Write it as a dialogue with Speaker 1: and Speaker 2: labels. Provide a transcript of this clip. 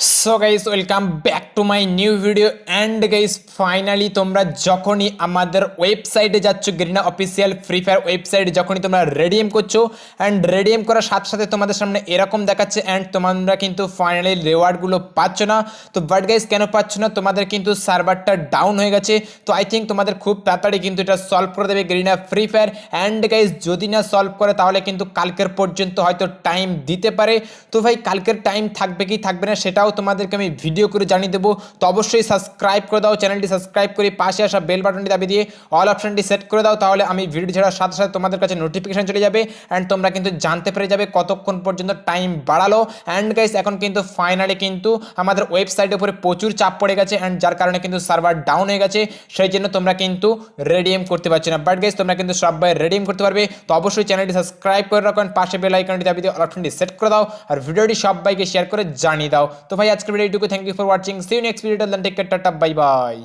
Speaker 1: So guys welcome back to my new video and guys finally তোমরা যখনই আমাদের ওয়েবসাইটে যাচ্ছ গেরিনা অফিসিয়াল ফ্রি ফায়ার ওয়েবসাইটে যখনই তোমরা রেডিএম করছ অ্যান্ড রেডিএম করার সাথে সাথে তোমাদের সামনে এরকম দেখাচ্ছে অ্যান্ড তোমরা কিন্তু ফাইনালি রিওয়ার্ডগুলো পাচ্ছ না। তো বাট গাইস কেন পাচ্ছ না? তোমাদের কিন্তু সার্ভারটা ডাউন হয়ে গেছে। তো আই থিঙ্ক তোমাদের খুব তাড়াতাড়ি কিন্তু এটা সলভ করে দেবে Garena free fire and guys যদি না সলভ করে তাহলে কিন্তু কালকের পর্যন্ত হয়তো টাইম দিতে পারে। তো ভাই, কালকের টাইম থাকবে কি থাকবে না সেটাও তোমাদেরকে আমি ভিডিও করে জানিয়ে দেবো। তো অবশ্যই সাবস্ক্রাইব করে দাও চ্যানেলটি সাবস্ক্রাইব করে পাশে আসা বেল বাটনটি দাবি দিয়ে অল অপশনটি সেট করে দাও, তাহলে আমি ভিডিও ছাড়ার সাথে সাথে তোমাদের কাছে নোটিফিকেশন চলে যাবে অ্যান্ড তোমরা কিন্তু জানতে পেরে যাবে কতক্ষণ পর্যন্ত টাইম বাড়ালো। অ্যান্ড গাইস এখন কিন্তু ফাইনালি কিন্তু আমাদের ওয়েবসাইটের উপরে প্রচুর চাপ পড়ে গেছে অ্যান্ড যার কারণে কিন্তু সার্ভার ডাউন হয়ে গেছে, সেই জন্য তোমরা কিন্তু রেডিএম করতে পারছ না। বাট গাইস তোমরা কিন্তু সবাই রেডিএম করতে পারবে। তো অবশ্যই চ্যানেলটি সাবস্ক্রাইব করে রাখো পাশে বেল আইকনটি দাবি দিয়ে অল অপশনটি সেট করে দাও। আর ভিডিওটি সবাইকে শেয়ার করে জানিয়ে দাও। তো ভাই, আজকের ভিডিও এইটুকু। Thank you for watching see you next video take tata bye bye